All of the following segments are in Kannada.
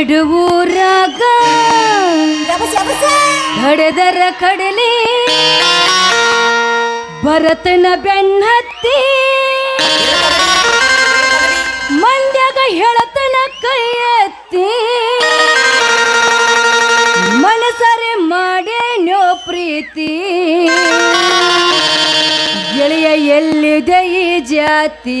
ನೆಡುವೂರಾಗ ಕಡೆದರ ಕಡಲಿ ಭರತನ ಬೆನ್ನತ್ತಿ ಮಂಡ್ಯಾಗ ಹೇಳತನ ಕೈಯತ್ತಿ ಮನಸರೆ ಮಾಡಿ ಮಾಡೇನೋ ಪ್ರೀತಿ ಗೆಳೆಯ ಎಲ್ಲಿದೆ ಈ ಜಾತಿ?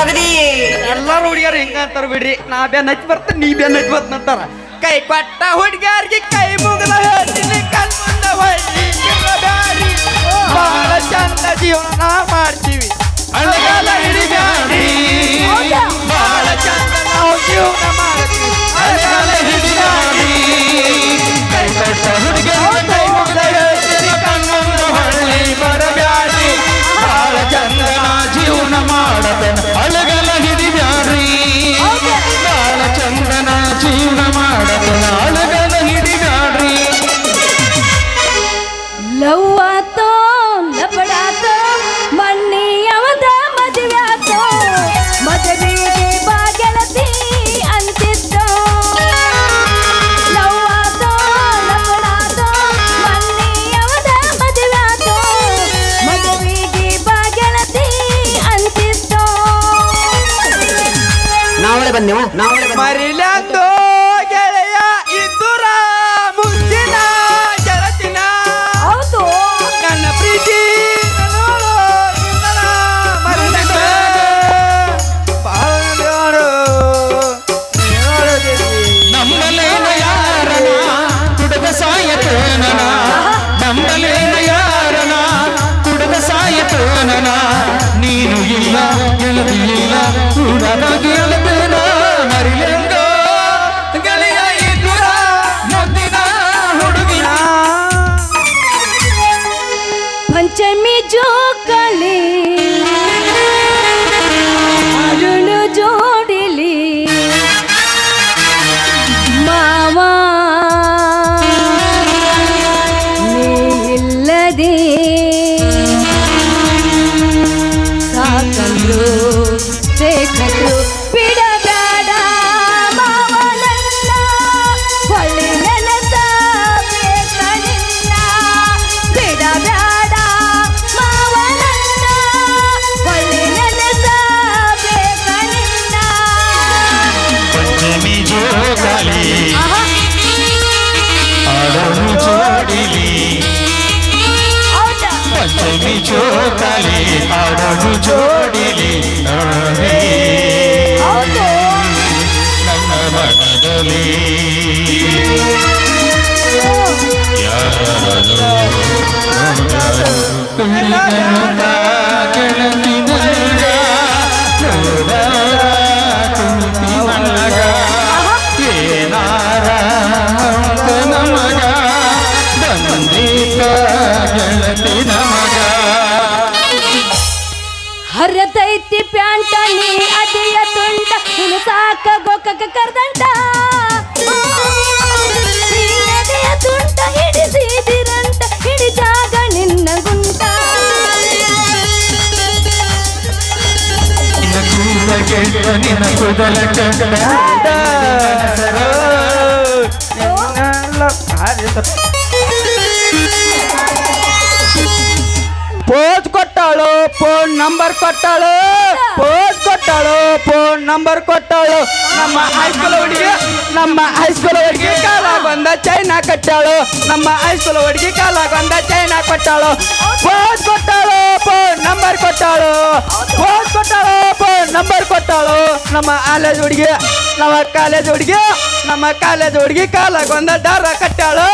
ತಗದಿ. ಎಲ್ಲಾರು ಹುಡುಗಿಯರು ಹಿಂಗ ಅಂತಾರ ಬಿಡ್ರಿ. ನಾ ಬೇ ಹಚ್ಚಿ ಬರ್ತ ನೀ ಬೆನ್ ಹಚ್ಚಿ ಬರ್ತ ಅಂತಾರ. ಕೈ ಕೊಟ್ಟ ಹುಡುಗಿಯರಿಗೆ ಕೈ ಮುಗಿದ ಹೇಳ್ತೀನಿ ಕಣ್ ಮುಂದೆ ಹೊಳ್ಳಿ ಬ್ಯಾರಿ ಬಹಳ ಚಂದ ಜೀವನ ಮಾಡ್ತೀವಿ. ಅಳಗಾಲ ಹಿಡಿಬ್ಯಾಡಿ ನಾವಳೆ ಬಂದೆವು ನಾವಳೆ. ಮರಿಲಂದು ಗೆಳೆಯ ಇದ್ದುರ ಮುಂದಿನ ಜಗತ್ತಿನ ಹೌದು. ನನ್ನ ಪ್ರೀತಿ ನೋಡು ಬಹಳ ನೋಡು ನೋಡು ನಮ್ಮಲೇನ ಯಾರನ? ಕುಡದ ಸಾಯತನನ ನಮ್ಮಲೇನ ಯಾರನ? ಕುಡದ ಸಾಯತನನ ನೀನು? ಇಲ್ಲ ಗೆಳತಿ ಇಲ್ಲ ಕೂಡದ সকালে ಪಂಚಮಿ ಜೋಕಾಲಿ ಆಡೋನು ಜೋಡಿಲಿ ಆಡಿ ಹೌದು ನನ್ನ ಮನದಲ್ಲಿ ಯಾರದು ನೀ ಅದಿಯ ತುಂಡ ಸಾಕ ನೀನದೆಯ ತುಂಟ ಹಿಡಿ ಜಾಗ ನಿನ್ನ ನಿನ್ನ ಪೋಸ್ ಕೊಟ್ಟಾಳು ಫೋನ್ ನಂಬರ್ ಕೊಟ್ಟಾಳು, ಪೋಸ್ ಕೊಟ್ಟಾಳು ಫೋನ್ ನಂಬರ್ ಕೊಟ್ಟಳು. ನಮ್ಮ ಹೈಸ್ಕೂಲ್ ಹುಡುಗಿ, ನಮ್ಮ ಹೈಸ್ಕೂಲ್ ಹುಡುಗಿ ಕಾಲಾಗೊಂದ ಚೈನಾ ಕಟ್ಟಾಳು ನಮ್ಮ ಹೈಸ್ಕೂಲ್ ಹುಡುಗಿ ಕಾಲಾಗೊಂದ ಚೈನಾ ಕೊಟ್ಟಾಳು ಫೋನ್ ಕೊಟ್ಟಳು ಫೋನ್ ನಂಬರ್ ಕೊಟ್ಟಾಳು. ಫೋನ್ ಕೊಟ್ಟಾಳು ಫೋನ್ ನಂಬರ್ ಕೊಟ್ಟಾಳು. ನಮ್ಮ ಕಾಲೇಜ್ ಹುಡುಗಿ, ನಮ್ಮ ಕಾಲೇಜ್ ಹುಡುಗಿ, ನಮ್ಮ ಕಾಲೇಜ್ ಹುಡುಗಿ ಕಾಲಾಗೊಂದ ದಾರ ಕಟ್ಟಾಳು.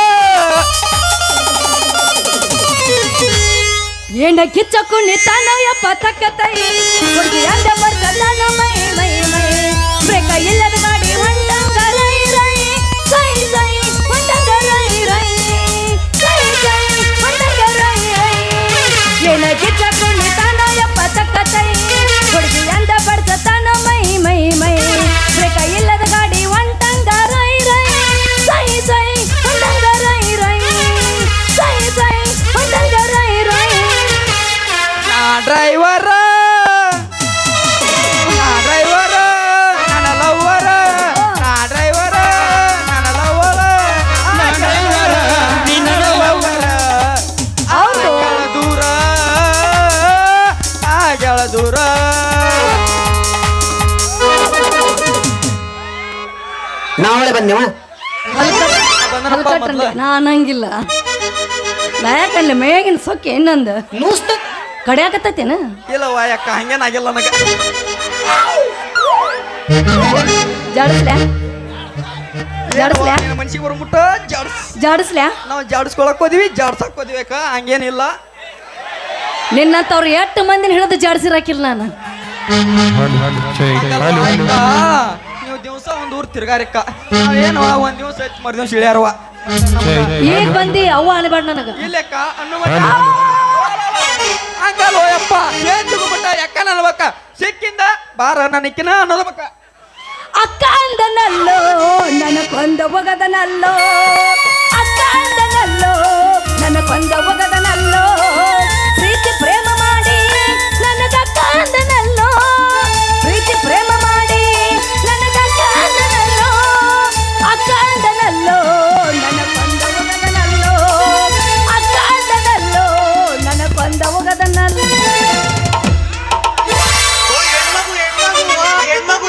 ನಿತ್ತಾನ ಯಪ್ಪ ತಕ್ಕತೈ ಹುಡುಗಿ ಅಂದ ಬರ್ತದಾನು ಮೈ ಮೈ ಮೈ. ಬ್ರೇಕ ಇಲ್ಲದ ಬಂದನಪ್ಪ ನಾನು ಹಂಗಿಲ್ಲ. ನಾ ಯಾಕಂದ್ರೆ ಮೇಗಿನ ಸೊಕ್ಕೆ ಏನಂದ ನೂಸ್ತ. ಕಡಿಯಾಕತ್ತೇನ ಇಲ್ಲವ್ವ ಯಾಕ? ಹಂಗೇನಾಗಿಲ್ಲ ನನಗ. ಜಾಡಿಸ್ಲ್ಯಾ? ಜಾಡಿಸ್ಲ್ಯಾ? ಮನ್ಸಿಗೆ ಬರ್ಬಿಟ್ಟು ಜಾಡ್ಸ್. ಜಾಡಿಸ್ಲ್ಯಾ? ನಾವು ಜಾಡಿಸ್ಕೊಳಕ್ ಹೋದಿವಿ ಜಾಡ್ಸಕ್ ಹೋದಿವಿ ಅಕ್ಕ ಹಂಗೇನಿಲ್ಲ. ನಿನ್ನಂತವ್ರು ಎಷ್ಟು ಮಂದಿನ ಹಿಡಿದು ಜಾಡಿಸಿರಾಕಿಲ್ಲ ನಾನು? ನೀವು ದಿವಸ ಒಂದ್ ಊರ್ ತಿರ್ಗಾರಿಕ್ಕ. ಏನು ಒಂದ್ ದಿವಸ ಹೆಚ್ಚು ಮರ್ ದಿವಸ ಇಳ್ಯಾರವ ಈಗ ಬಂದಿ ಅವ್ವ ಅನ್ಬೇಡ ನನಗ. ಇಲ್ಲಕ್ಕ ಅನ್ನುವ ಹಂಗಲ್ಲ ಯಪ್ಪ ಏನ್ ತಗೋಬಿಟ್ಟ ಯಾಕ ನನ್ಬೇಕ? ಸಿಕ್ಕಿಂದ ಬಾರ ನನಕ್ಕಿನ ಅನ್ನೋದಬೇಕ ಅಕ್ಕ ಅಂದನಲ್ಲೋ ನನ್ನ ಕೊಂದ ಒಗದನಲ್ಲೋ. ಅಕ್ಕ ಅಂದನಲ್ಲೋ ನನ್ನ ಕೊಂದ ಒಗದನ